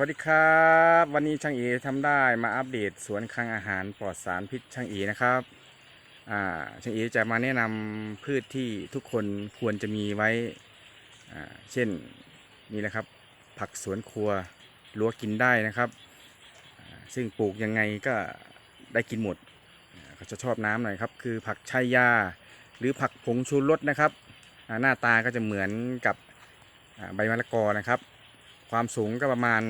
วัสดีครับ วันนี้ช่างเอทำได้มาอัปเดตสวนคลังอาหารปลอดสารพิษช่างเอนะครับอ่าช่างเอจะมาแนะนำพืชที่ทุกคนควรจะมีไว้อ่าเช่นนี่นะครับ ผักสวนครัวรั้วกินได้นะครับ ซึ่งปลูกยังไงก็ได้กินหมดเขาจะชอบน้ำหน่อยครับ คือผักชายา หรือผักผงชูรสนะครับ หน้าตาก็จะเหมือนกับใบมะละกอนะครับ ความสูงก็ประมาณ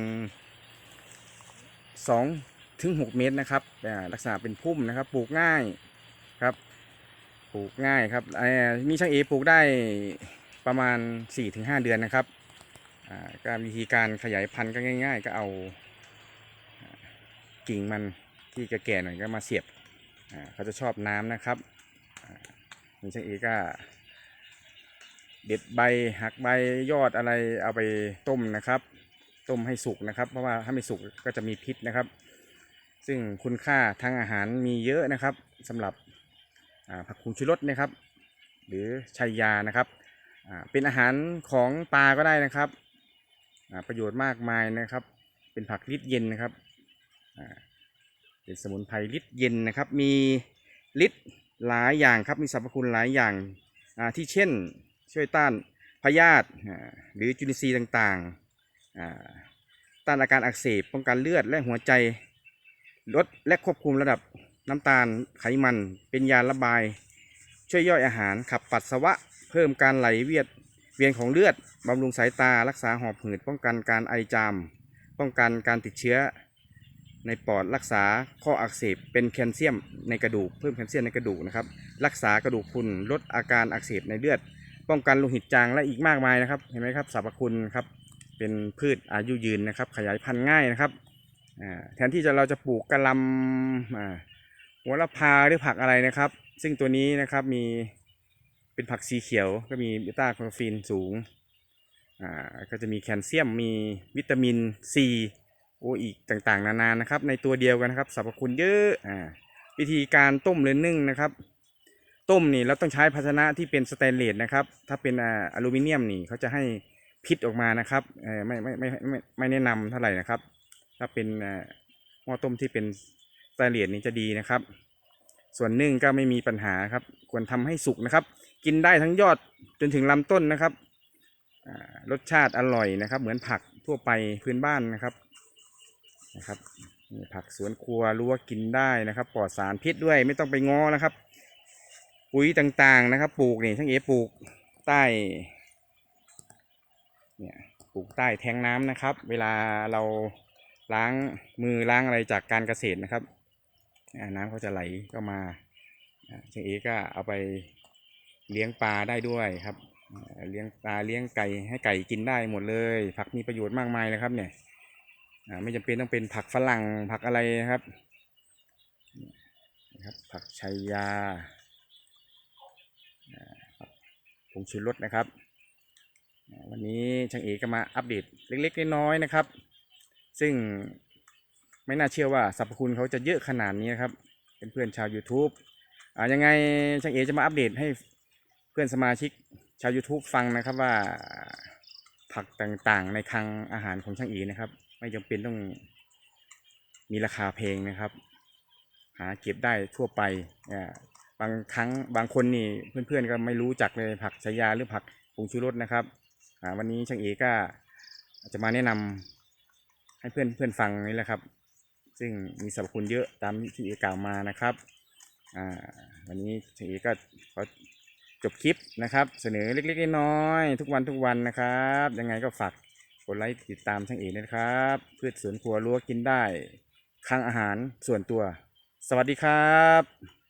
2ถึง6เมตรนะครับลักษณะเป็นพุ่มนะครับปลูกง่ายครับปลูกง่ายครับมีช่างเอปลูกได้ประมาณ 4-5 เดือนนะครับการวิธีการขยายพันธุ์ก็ง่าย ๆ ก็เอากิ่งมันที่แก่ๆหน่อยก็มาเสียบเขาจะชอบน้ำนะครับอ่ามีช่างเอก็ เด็ดใบหักใบยอดอะไรเอาไปต้มนะครับ ต้มให้สุกนะครับ เพราะว่าถ้าไม่สุกก็จะมีพิษนะครับ ซึ่งคุณค่าทางอาหารมีเยอะนะครับสำหรับผักคุงชูรสนะครับ หรือชัยยานะครับเป็นอาหารของปลาก็ได้นะครับประโยชน์มากมายนะครับ เป็นผักลิดเย็นนะครับเป็นสมุนไพรลิดเย็นนะครับ มีฤทธิ์หลายอย่างครับมีสรรพคุณหลายอย่างที่เช่น ช่วยต้านพยาธิหรือจุลินทรีย์ต่างๆ ต้านอาการอักเสบป้องกันเลือดและหัวใจ ลดและควบคุมระดับน้ำตาลไขมัน เป็นยาระบาย ช่วยย่อยอาหารขับปัสสาวะ เพิ่มการไหลเวียนเวียนของเลือดบำรุงสายตารักษาหอบหืดป้องกันการไอจาม ป้องกันการติดเชื้อ ในปอดรักษาข้ออักเสบเป็นแคลเซียมในกระดูก เพิ่มแคลเซียมในกระดูกนะครับ รักษากระดูกพุนลดอาการอักเสบในเลือด ป้องกันโลหิตจางและอีกมากมายนะครับ เห็นไหมครับสรรพคุณครับเป็นพืชอายุยืนนะครับ ขยายพันธุ์ง่ายนะครับแทนที่จะเราจะปลูกกระลำหัวละพาหรือผักอะไรนะครับ ซึ่งตัวนี้นะครับมีเป็นผักสีเขียวก็มีเบต้าแคโรฟีนสูงก็จะมีแคลเซียมมีวิตามินซีโออีกต่างๆ นานานะครับ ในตัวเดียวกันนะครับสรรพคุณเยอะอวิธีการต้มหรือนึ่งนะครับ ต้มนี่เราต้องใช้ภาชนะที่เป็นสแตนเลสนะครับ ถ้าเป็นอลูมิเนียมนี่เขาจะให้พิษออกมานะครับเออไม่ไม่ไม่ไม่ไม่แนะนำเท่าไหร่นะครับ ถ้าเป็นหม้อต้มที่เป็นสแตนเลสนี่จะดีนะครับ ส่วนนึ่งก็ไม่มีปัญหาครับ ควรทำให้สุกนะครับ กินได้ทั้งยอดจนถึงลำต้นนะครับรสชาติอร่อยนะครับ เหมือนผักทั่วไปพื้นบ้านนะครับนะครับผักสวนครัวรู้ว่ากินได้นะครับปลอดสารพิษด้วยไม่ต้องไปง้อนะครับ ปุ๋ยต่างๆนะครับ ปลูกนี่ช่างเอปลูกใต้เนี่ยปลูกใต้แทงน้ำนะครับ เวลาเราล้างมือล้างอะไรจากการเกษตรนะครับน้ำเขาจะไหลเข้ามาช่างเอก็เอาไปเลี้ยงปลาได้ด้วยครับเลี้ยงปลาเลี้ยงไก่ให้ไก่กินได้หมดเลย ผักมีประโยชน์มากมายเลยครับ เนี่ยไม่จำเป็นต้องเป็นผักฝรั่งผักอะไรนะครับนะครับผักชัยยา งชูรสนะครับ วันนี้ช่างเอกก็มาอัปเดตเล็กๆน้อยๆนะครับ ซึ่งไม่น่าเชื่อว่าสรรพคุณเขาจะเยอะขนาดนี้นะครับเป็นเพื่อนชาว YouTube อ่ายังไงช่างเอจะมาอัปเดตให้เพื่อนสมาชิกชาว YouTube ฟังนะครับว่าผักต่างๆในคลังอาหารของช่างเอนะครับ ไม่จำเป็นต้องมีราคาแพงนะครับ หาเก็บได้ทั่วไปอ่า บางครั้งบางคนนี่เพื่อนๆก็ไม่รู้จักเลยผักชายาหรือผักผงชูรสนะครับวันนี้ช่างเอก็จะมาแนะนำให้เพื่อนเพื่อนฟังนี่แหละครับ ซึ่งมีสรรพคุณเยอะตามที่เอกล่าวมานะครับวันนี้ช่างเอก็ขอจบคลิปนะครับ เสนอเล็กๆน้อยๆทุกวันทุกวันนะครับ ยังไงก็ฝากกดไลค์ติดตามช่างเอด้วยนะครับพืชสวนครัวรั้วกินได้คลังอาหารส่วนตัว สวัสดีครับ